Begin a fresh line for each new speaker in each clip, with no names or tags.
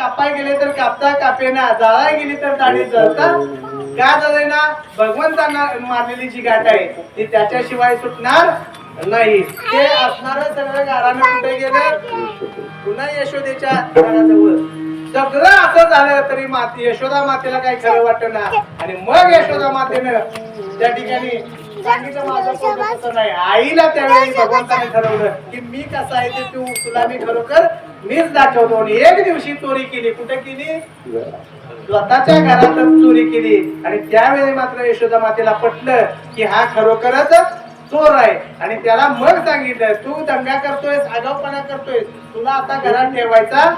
कापाय गेले तर कापता कापेना जाळाय गेली तर दाढी जळता. का झालंय ना भगवंतांना मारलेली जी गाठ आहे ती त्याच्याशिवाय सुटणार नाही. ते असणार सगळं गारानं कुठे गेलं. पुन्हा यशोदेच्या घराजवळ. सगळं असं झालं तरी माती यशोदा मातेला काही खरं वाटत ना. आणि मग यशोदा मातेनं त्या ठिकाणी सांगितलं माझं नाही. आईला त्यावेळी भगवंताने ठरवलं की मी कसं आहे ते तू तुला मी खरोखर मीच दाखवतो. एक दिवशी चोरी केली. कुठे केली? स्वतःच्या घरातच चोरी केली. आणि त्यावेळी मात्र यशोदा मातेला पटलं की हा खरोखरच चोर आहे. आणि त्याला मग सांगितलं तू दंगा करतोयस आगावपणा करतोयस. तुला आता घरात ठेवायचा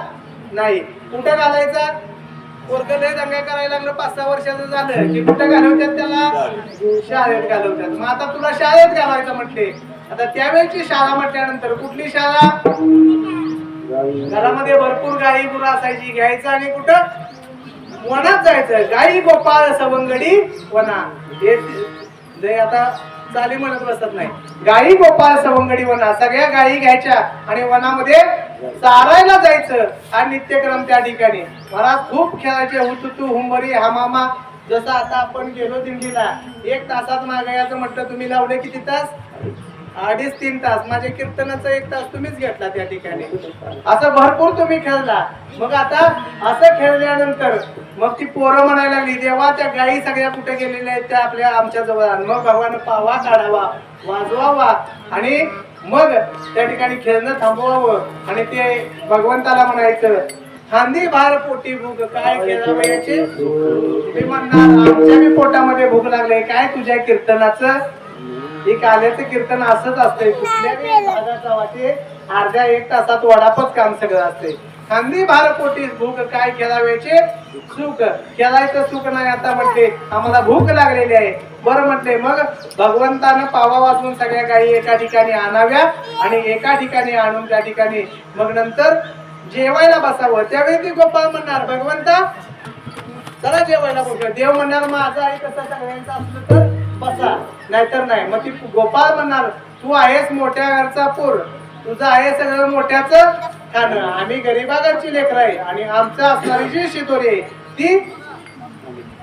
नाही. कुठं घालायचा? पोरग लय दंगा करायला लागलं. पाच सहा वर्षाचं झालं की कुठं घालवतात त्याला? शाळेत घालवतात. मग आता तुला शाळेत घालायचं म्हटले. आता त्यावेळेची शाळा म्हटल्यानंतर कुठली शाळा? घरामध्ये भरपूर गाई गुरं असायची. घ्यायचं आणि कुठं? वनात जायचं. गाई गोपाळ सवंगडी वना. हे जे आता चाली म्हणत बसत नाही. गाई गोपाळ सवंगडी वना. सगळ्या गायी घ्यायच्या आणि वनामध्ये चारायला जायचं. हा नित्यक्रम त्या ठिकाणी. मला खूप खेळायचे. हुतुतू हुंबरी हमामा. जसं आता आपण गेलो दिंडीला एक तासात मागायचं म्हटलं तुम्ही लावले किती तास? अडीच तीन तास. माझ्या कीर्तनाचा एक तास तुम्हीच घेतला त्या ठिकाणी. असं भरपूर तुम्ही खेळला. मग आता असं खेळल्यानंतर मग ती पोरं म्हणायला लागली देवा त्या गायी सगळ्या कुठे गेलेल्या आहेत? त्या आपल्या आमच्या जवळ मग भगवान पावा काढावा वाजवावा आणि मग त्या ठिकाणी खेळणं थांबवावं. आणि ते भगवंताला म्हणायचं खांदी भार पोटी भूक काय खेळावयाचे मी म्हणणार आमच्या बी पोटामध्ये भूक लागले काय तुझ्या कीर्तनाचं? एक आल्याचं कीर्तन असंच असतंय. कुठल्याही भागाचा वाटे अर्ध्या एक तासात वडापच काम सगळं असते खांदी भार पोटी भूक काय खेळावेचे? सुख. खेळायचं सुख नाही आता म्हटले. आम्हाला भूक लागलेली आहे. बरं म्हटले मग भगवंतानं पावा वाचून सगळ्या गायी एका ठिकाणी आणाव्या आणि एका ठिकाणी आणून त्या ठिकाणी मग नंतर जेवायला बसावं. त्यावेळी ती गोपाळ म्हणणार भगवंता चला जेवायला बघूया. देव म्हणणार माझा आई कसं सगळ्यांचा असलं तर बसा. नाहीतर नाही. मग ती गोपाळ म्हणणार तू आहेस मोठ्या घरचा पूर. तुझं आहे सगळं मोठ्याच खाणं. आम्ही गरीबागरची लेकर आहे आणि आमचं असणारी जी शितोरी आहे ती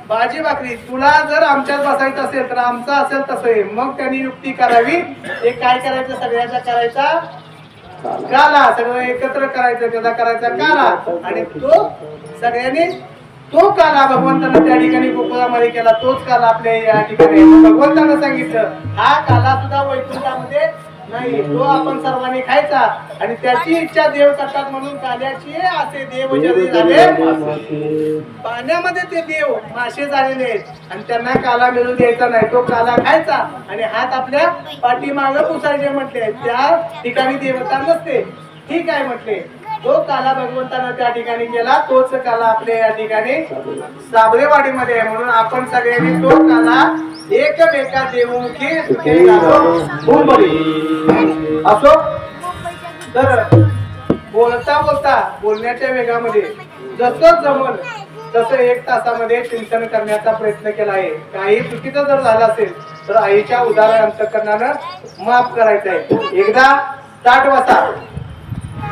भाजी भाकरी. तुला जर आमच्यात बसायचं असेल तर आमचं असेल तसं आहे. मग त्यांनी युक्ती करावी. हे काय करायचं? सगळ्याचा करायचा काला. सगळं एकत्र करायचं त्याचा करायचा काला. आणि तो सगळ्यांनी तो काला भगवंतानं त्या ठिकाणी गोकुळामध्ये केला तोच काला आपल्या या ठिकाणी. भगवंतानं सांगितलं हा काला सुद्धा वैकुंठामध्ये नाही तो आपण सर्वांनी खायचा. आणि त्याची इच्छा देव करतात म्हणून काल्याची असे देव जरी झाले पाण्यामध्ये ते देव मासे झालेले आहेत. आणि त्यांना काला मिळू द्यायचा नाही तो काला खायचा. आणि हात आपल्या पाठीमाग पुसायचे म्हटले त्या ठिकाणी देवता नसते. ठीक आहे म्हटले. जो काला भगवंतानं त्या ठिकाणी गेला तोच काला आपल्या या ठिकाणी साबरेवाडीमध्ये आहे. म्हणून आपण सगळ्यांनी तो काला एकमेका देवमुखी भूमरी असो? तर बोलता बोलता बोलण्याच्या वेगामध्ये जसं जमल तसं एक तासामध्ये चिंतन करण्याचा प्रयत्न केला आहे. काही चुकीचं जर झालं असेल तर आईच्या उदार अंतकरणानं माफ करायचं आहे एकदा ताट बसा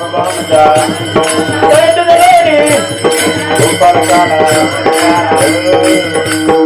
काय करू